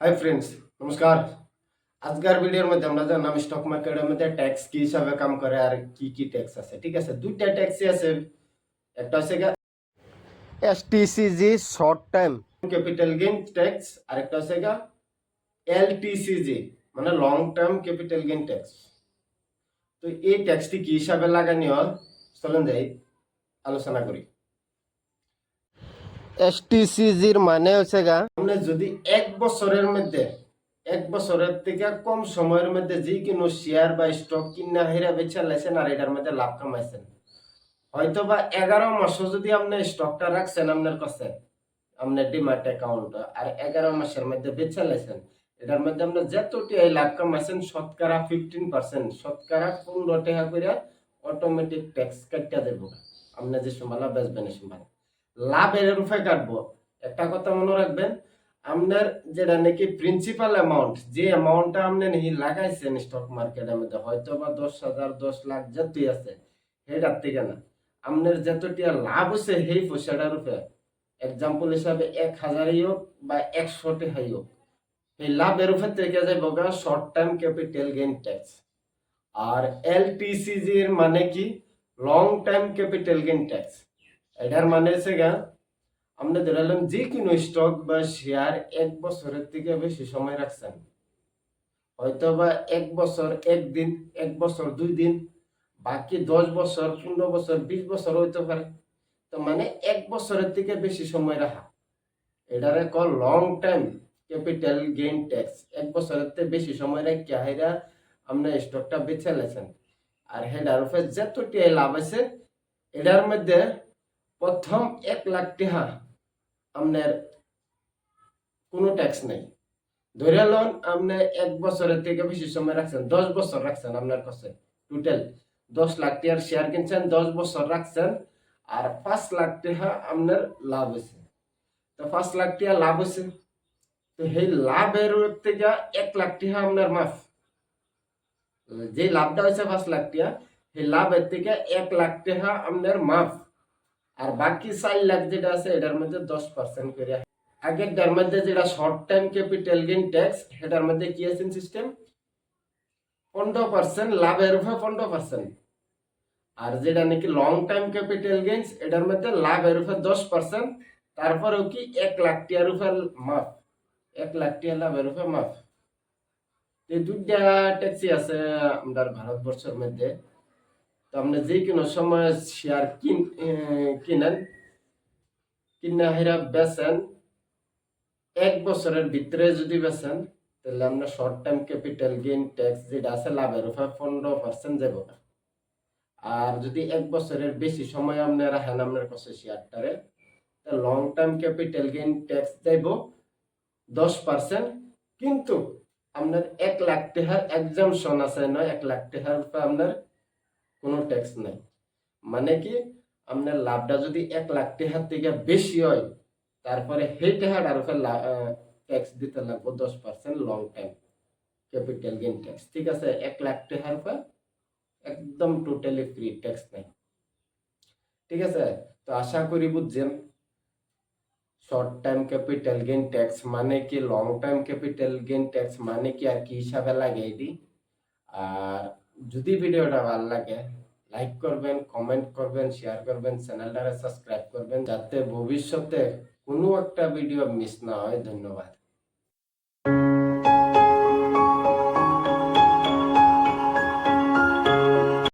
Hi friends নমস্কার আজকের ভিডিওর মধ্যে আমরা জানলাম স্টক মার্কেটের মধ্যে ট্যাক্স কি হিসাবে কাম করে আর কি কি ট্যাক্স আছে ঠিক আছে দুইটা ট্যাক্সই আছে একটা হচ্ছে STCG short time capital gain tax আর একটা হচ্ছে এলটিসিজি মানে long term capital gain tax তো এই ট্যাক্সটি কি হিসাবে লাগানি হয় চলেন যাই আলোচনা করি এসটিসিজির মানে হচ্ছে গা আপনি যদি এক বছরের মধ্যে, এক বছরের থেকে কম সময়ের মধ্যে যে কোনো শেয়ার বা স্টক কিনা হেরা বেচা লাইছেন আর এটার মধ্যে লাভ কামাইছেন। হয়তো বা এগারো মাসও যদি আপনি স্টকটা রাখছেন আপনার কাছে, আপনার ডিমার্ট অ্যাকাউন্ট আর এগারো মাসের মধ্যে বেচা লাইছেন, এটার মধ্যে আপনার যতটি এই লাভ কামাইছেন, শতকরা ফিফটিন পার্সেন্ট শতকরা পনেরো টাকা করে অটোমেটিক ট্যাক্স কাটটা দেবো। আপনি যে সময় বেচবেন সময় লাভের রূপে কাটবো। একটা কথা মনে রাখবেন, আপনার যেটা নাকি প্রিন্সিপাল অ্যামাউন্ট যে অ্যামাউন্টটা আপনি নাকি লাগাইছেন স্টক মার্কেটের মধ্যে হয়তো বা দশ হাজার, দশ লাখ যতই আছে সেটার থেকে না। আপনার যতটি লাভ হচ্ছে সেই পয়সাটার রূপে এক্সাম্পল হিসাবে এক হাজারই হোক বা একশো টাকাই হোক এই লাভের উপর থেকে যাইব short time capital gain tax আর এলটিসিজি এর মানে কি? Long time capital gain tax এটার মানে হচ্ছে গা আমরা ধরালাম যে কোনো স্টক বা শেয়ার এক বছরের থেকে বেশি সময় রাখছেন। হয়তো বা এক বছর, একদিন, এক বছর, দুই দিন, বাকি দশ বছর, পনেরো বছর, বিশ বছর হইতে পারে। তো মানে এক বছরের থেকে বেশি সময় রাখা। এটারে call long time capital gain tax এক বছরের থেকে বেশি সময় রাখিয়া হেরা আপনার স্টকটা বেছে লেছেন। আর হেডার উপরে যতটি লাভ আছে, এটার মধ্যে প্রথম এক লাখ টাকা আপনার কোনো ট্যাক্স নেই। ধরে লন, আপনি এক বছরের থেকে বেশি সময় রাখছেন, দশ বছর রাখছেন আপনার কাছে টোটাল দশ লাখ টাকার শেয়ার কিনছেন, দশ বছর রাখছেন, আর পাঁচ লাখ টাকা আপনার লাভ হয়েছে। তো পাঁচ লাখ টাকা লাভ হয়েছে। তো সেই লাভের থেকে এক লাখ টাকা আপনার মাফ। যে লাভটা হয়েছে পাঁচ লাখ টাকা, সেই লাভের থেকে এক লাখ টাকা আপনার মাফ। আর বাকি চার লাখ যেটা আছে, এটার মধ্যে দশ পার্সেন্ট করে আগেরটার মধ্যে যেটা short time capital gain tax সেটার মধ্যে কি আছে সিস্টেম পনেরো পার্সেন্ট লাভের উপরে পনেরো পার্সেন্ট আর যেটা নাকি লং টাইম ক্যাপিটাল গেইনস এটার মধ্যে লাভের উপরে দশ পার্সেন্ট তারপরেও কি এক লাখ টিয়ার উপরে মাফ। এক লাখ টিয়ার লাভের উপরে মাফ। এই দুইটা ট্যাক্সি আছে আমাদের ভারতবর্ষের মধ্যে। তো আপনি যে কোনো সময় শেয়ার কিন কিনেন, কিনা হেরা বেচেন, এক বছরের ভিতরে যদি বেচেন, তাহলে আপনার short time capital gain tax যেটা আছে, লাভের উপর পনেরো পার্সেন্ট যাব আর যদি এক বছরের বেশি সময় আপনি রাখেন আপনার কাছে শেয়ারটারে তা long time capital gain tax যাইব দশ পার্সেন্ট কিন্তু আপনার এক লাখ টাকার এক্সামশন আছে নয় এক লাখ টাকার আপনার কোনো ট্যাক্স নাই। মানে কি, আপনার লাভটা যদি এক লাখ টাকার থেকে বেশি হয়, তারপরে সেই টাকাটার উপর ট্যাক্স দিতে লাগবো দশ percent long time capital gain tax ঠিক আছে? এক লাখ টাকার উপর একদম টোটালি ফ্রি ট্যাক্স নাই। ঠিক আছে? তো আশা করি বুঝছেন short time capital gain tax মানে কি long time capital gain tax মানে কি আর কি হিসাবে লাগে এটি। আর যদি ভিডিওটা ভালো লাগে লাইক করবেন কমেন্ট করবেন শেয়ার করবেন চ্যানেলটারে সাবস্ক্রাইব করবেন যাতে ভবিষ্যতে কোনো একটা ভিডিও মিস না হয় ধন্যবাদ